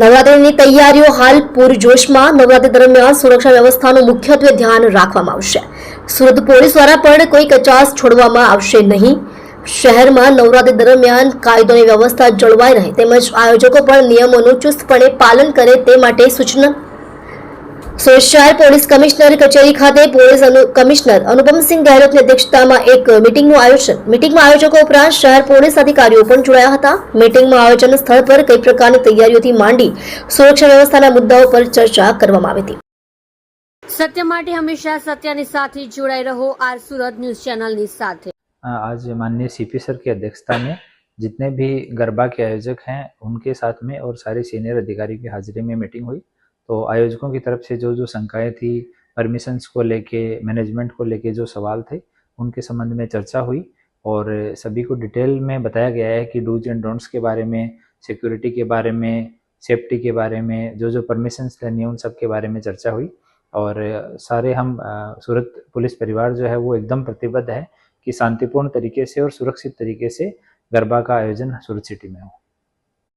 નવરાત્રીની તૈયારીઓ હાલ પૂરજોશમાં નવરાત્રી દરમિયાન સુરક્ષા વ્યવસ્થાનું મુખ્યત્વે ધ્યાન રાખવામાં આવશે સુરત પોલીસ દ્વારા પણ કોઈ કચાસ છોડવામાં આવશે નહીં શહેરમાં નવરાત્રી દરમિયાન કાયદોની વ્યવસ્થા જળવાઈ રહે તેમજ આયોજકો પણ નિયમોનું ચુસ્તપણે પાલન કરે તે માટે સૂચના સોશિયલ પોલીસ કમિશનર કચેરી ખાતે પોલીસ કમિશનર અનુપમ સિંહ દેહલોતની અધ્યક્ષતામાં એક મીટિંગનું આયોજન મીટિંગમાં આયોજકો ઉપરાંત શહેર પોલીસ અધિકારીઓ પણ જોડાયા હતા મીટિંગમાં આયોજન સ્થળ પર કઈ પ્રકારની તૈયારીઓથી માંડી સુરક્ષા વ્યવસ્થાના મુદ્દાઓ પર ચર્ચા કરવામાં આવી હતી સત્ય માટી હંમેશા સત્યની સાથે જોડાયે રહો આર સુરદ ન્યૂઝ ચેનલની સાથે આજે માનનીય સીપી સર કે અધ્યક્ષતામાં जितने ભી ગરબા કે આયોજક છે ان کے ساتھ મેં ઓર سارے સિનિયર અધિકારીની હાજરીમાં મીટિંગ ہوئی۔ तो आयोजकों की तरफ से जो जो शंकाएँ थी परमिशंस को लेके मैनेजमेंट को लेके जो सवाल थे उनके संबंध में चर्चा हुई और सभी को डिटेल में बताया गया है कि डूज एंड डोंट्स के बारे में सिक्योरिटी के बारे में सेफ्टी के बारे में जो जो परमिशंस लेनी है उन सब के बारे में चर्चा हुई और सारे हम सूरत पुलिस परिवार जो है वो एकदम प्रतिबद्ध है कि शांतिपूर्ण तरीके से और सुरक्षित तरीके से गरबा का आयोजन सूरत सिटी में हो